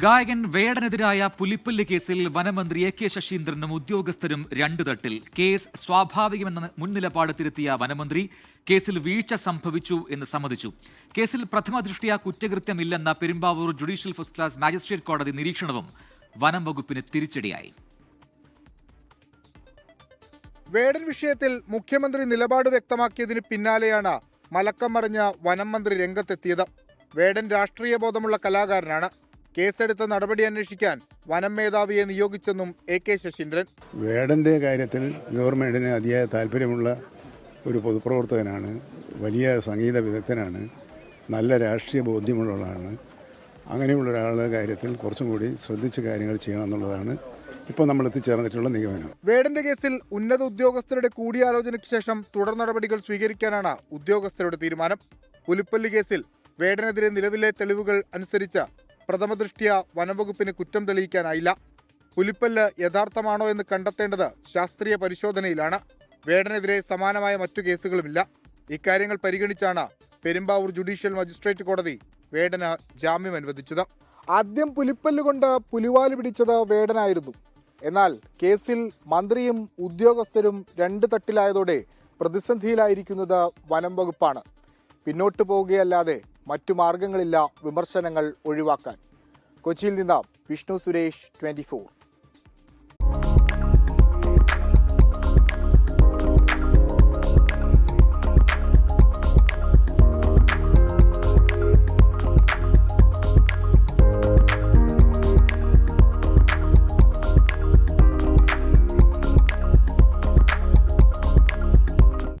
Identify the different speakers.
Speaker 1: ഗായകൻ വേടനെതിരായ പുലിപ്പല്ല് കേസിൽ വനമന്ത്രി A K ശശീന്ദ്രനും ഉദ്യോഗസ്ഥരും രണ്ടു തട്ടിൽ. കേസ് സ്വാഭാവികമെന്ന മുൻനിലപാട് തിരുത്തിയ വനമന്ത്രി കേസിൽ വീഴ്ച സംഭവിച്ചു എന്ന് സമ്മതിച്ചു. കേസിൽ പ്രഥമ ദൃഷ്ടിയ കുറ്റകൃത്യമില്ലെന്ന Perumbavoor judicial first class magistrate കോടതി നിരീക്ഷണവും വനം വകുപ്പിന് തിരിച്ചടിയായി.
Speaker 2: വേടൻ വിഷയത്തിൽ മുഖ്യമന്ത്രി നിലപാട് വ്യക്തമാക്കിയതിന് പിന്നാലെയാണ് മലക്കം മറിഞ്ഞ വനം മന്ത്രി രംഗത്തെത്തിയത്. വേടൻ രാഷ്ട്രീയ ബോധമുള്ള കലാകാരനാണ്. കേസെടുത്ത നടപടി അന്വേഷിക്കാൻ വനം മേധാവിയെ നിയോഗിച്ചെന്നും എ കെ ശശീന്ദ്രൻ.
Speaker 3: വേടന്റെ കാര്യത്തിൽ ഗവൺമെന്റിന് അതിയായ താല്പര്യമുള്ള ഒരു പൊതുപ്രവർത്തകനാണ് വലിയ സംഗീത വിദഗ്ധനാണ് നല്ല രാഷ്ട്രീയ ബോധ്യമുള്ളതാണ് അങ്ങനെയുള്ള ഒരാളുടെ കാര്യത്തിൽ കുറച്ചും കൂടി ശ്രദ്ധിച്ച് കാര്യങ്ങൾ ചെയ്യണം എന്നുള്ളതാണ് ഇപ്പോൾ നമ്മൾ എത്തിച്ചേർന്നിട്ടുള്ള നിഗമനം.
Speaker 2: വേടന്റെ കേസിൽ ഉന്നത ഉദ്യോഗസ്ഥരുടെ കൂടിയാലോചനയ്ക്ക് ശേഷം തുടർ നടപടികൾ സ്വീകരിക്കാനാണ് ഉദ്യോഗസ്ഥരുടെ തീരുമാനം. പുലിപ്പല്ലി കേസിൽ വേടനെതിരെ നിലവിലെ തെളിവുകൾ അനുസരിച്ച് പ്രഥമദൃഷ്ട്യ വനംവകുപ്പിന് കുറ്റം തെളിയിക്കാനായില്ല. പുലിപ്പല്ല് യഥാർത്ഥമാണോ എന്ന് കണ്ടെത്തേണ്ടത് ശാസ്ത്രീയ പരിശോധനയിലാണ്. വേടനെതിരെ സമാനമായ മറ്റു കേസുകളുമില്ല. ഇക്കാര്യങ്ങൾ പരിഗണിച്ചാണ് പെരുമ്പാവൂർ ജുഡീഷ്യൽ മജിസ്ട്രേറ്റ് കോടതി വേടന് ജാമ്യം അനുവദിച്ചത്. ആദ്യം പുലിപ്പല്ല് കൊണ്ട് പുലിവാൽ പിടിച്ചത് വേടനായിരുന്നു. എന്നാൽ കേസിൽ മന്ത്രിയും ഉദ്യോഗസ്ഥരും രണ്ട് തട്ടിലായതോടെ പ്രതിസന്ധിയിലായിരിക്കുന്നത് വനം വകുപ്പാണ് പിന്നോട്ട് പോവുകയല്ലാതെ മറ്റു മാർഗങ്ങളില്ല വിമർശനങ്ങൾ ഒഴിവാക്കാൻ. കൊച്ചിയിൽ നിന്ന് വിഷ്ണു സുരേഷ് ട്വന്റി